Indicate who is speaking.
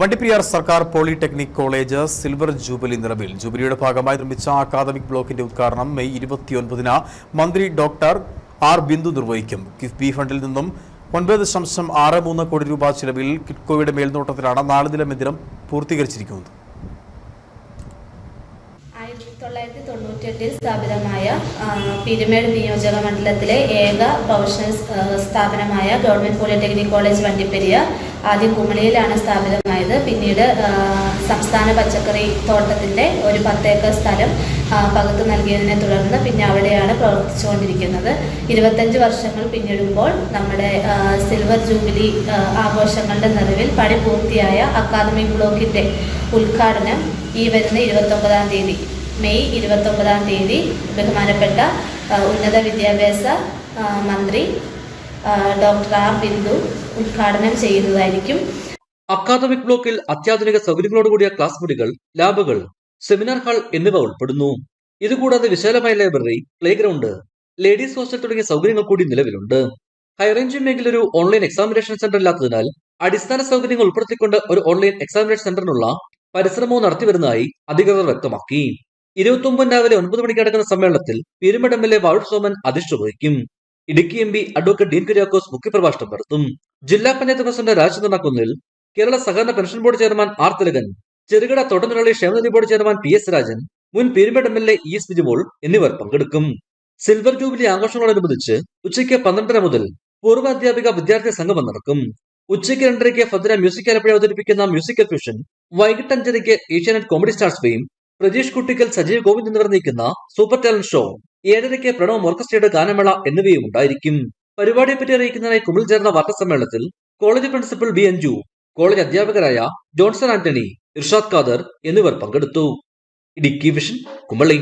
Speaker 1: വണ്ടിപ്പെരിയാർ സർക്കാർ polytechnic college silver jubilee നിറവിൽ. ജൂബിലിയുടെ ഭാഗമായി നിർമ്മിച്ച അക്കാദമിക് ബ്ലോക്കിന്റെ ഉദ്ഘാടനം മെയ് ഇരുപത്തിയൊൻപതിന് മന്ത്രി ഡോക്ടർ ആർ ബിന്ദു നിർവഹിക്കും. കിഫ്ബി ഫണ്ടിൽ നിന്നും ഒൻപത് ദശാംശം ആറ് മൂന്ന് കോടി രൂപ ചിലവിൽ കിറ്റ്കോയുടെ മേൽനോട്ടത്തിലാണ് നാലുനില മന്ദിരം പൂർത്തീകരിച്ചിരിക്കുന്നത്.
Speaker 2: തൊള്ളായിരത്തി തൊണ്ണൂറ്റെട്ടിൽ സ്ഥാപിതമായ പിരിമേട് നിയോജക മണ്ഡലത്തിലെ ഏക പ്രൊഫഷണൽ സ്ഥാപനമായ ഗവൺമെന്റ് പോളിടെക്നിക് കോളേജ് വണ്ടിപ്പെരിയാർ ആദ്യം കുമളിയിലാണ് സ്ഥാപിതമായത് പിന്നീട് സംസ്ഥാന പച്ചക്കറി തോട്ടത്തിന്റെ ഒരു പത്തേക്കർ സ്ഥലം പകുത്തു നൽകിയതിനെ തുടർന്ന് പിന്നെ അവിടെയാണ് പ്രവർത്തിച്ചുകൊണ്ടിരിക്കുന്നത്. ഇരുപത്തഞ്ച് വർഷങ്ങൾ പിന്നിടുമ്പോൾ നമ്മുടെ സിൽവർ ജൂബിലി ആഘോഷങ്ങളുടെ നിറവിൽ പണി പൂർത്തിയായ അക്കാദമിക് ബ്ലോക്കിന്റെ ഉദ്ഘാടനം ഈ വരുന്ന ഇരുപത്തൊമ്പതാം തീയതി മെയ് ഇരുപത്തൊമ്പതാം തീയതി ബഹുമാനപ്പെട്ട ഉന്നത വിദ്യാഭ്യാസ മന്ത്രി ഡോക്ടർ ആർ ബിന്ദു ഉദ്ഘാടനം ചെയ്യുന്നതായിരിക്കും.
Speaker 3: അക്കാദമിക് ബ്ലോക്കിൽ അത്യാധുനിക സൗകര്യങ്ങളോടുകൂടിയ ക്ലാസ് മുറികൾ ലാബുകൾ സെമിനാർ ഹാൾ എന്നിവ ഉൾപ്പെടുന്നു. ഇതുകൂടാതെ വിശാലമായ library play ground ladies hostel തുടങ്ങിയ സൗകര്യങ്ങൾ കൂടി നിലവിലുണ്ട്. ഹൈറേഞ്ച് മേഖല ഒരു ഓൺലൈൻ എക്സാമിനേഷൻ സെന്റർ ഇല്ലാത്തതിനാൽ അടിസ്ഥാന സൗകര്യങ്ങൾ ഉൾപ്പെടുത്തിക്കൊണ്ട് ഒരു ഓൺലൈൻ എക്സാമിനേഷൻ സെന്ററിനുള്ള പരിശ്രമവും നടത്തിവരുന്നതായി അധികൃതർ വ്യക്തമാക്കി. ഇരുപത്തി ഒമ്പത് രാവിലെ ഒൻപത് മണിക്ക് നടക്കുന്ന സമ്മേളനത്തിൽ പീരുമേട് എം എൽ എ വാഴുട് സോമൻ അധ്യക്ഷത വഹിക്കും. Idukki M P advocate Dean Kuriakose മുഖ്യപ്രഭാഷണം നടത്തും. ജില്ലാ പഞ്ചായത്ത് പ്രസിഡന്റ് രാജചന്ദ്രൻ കുന്നിൽ കേരള സഹകരണ pension board chairman R Thilakan ചെറുകിട തോട്ടനിരളി ക്ഷേമനിധി board chairman P S Rajan മുൻ Peerumedu M L S Bijumol എന്നിവർ പങ്കെടുക്കും. സിൽവർ ജൂബിലി ആഘോഷങ്ങളോടനുബന്ധിച്ച് ഉച്ചയ്ക്ക് പന്ത്രണ്ടര മുതൽ പൂർവ അധ്യാപിക വിദ്യാർത്ഥി സംഗമം നടക്കും. ഉച്ചയ്ക്ക് രണ്ടരയ്ക്ക് ഭദ്ര മ്യൂസിക് ആലപ്പുഴ അവതരിപ്പിക്കുന്ന മ്യൂസിക്കൽ ഫ്യൂഷൻ വൈകിട്ട് അഞ്ചരയ്ക്ക് Asianet comedy stars fame Prajeesh Kuttikkal Sajeev Govind എന്നിവർ നയിക്കുന്ന സൂപ്പർ ടാലന്റ് ഷോ ഏഴരയ്ക്ക് പ്രണവ് ഓർക്കസ്ട്രയുടെ ഗാനമേള എന്നിവയും ഉണ്ടായിരിക്കും. പരിപാടിയെപ്പറ്റി അറിയിക്കുന്നതിനായി കുമിൽ ചേർന്ന വാർത്താ സമ്മേളനത്തിൽ college principal B Anju college അധ്യാപകരായ ജോൺസൺ ആന്റണി ഇർഷാദ് ഖാദർ എന്നിവർ പങ്കെടുത്തു. ഇടുക്കി വിഷൻ കുമളി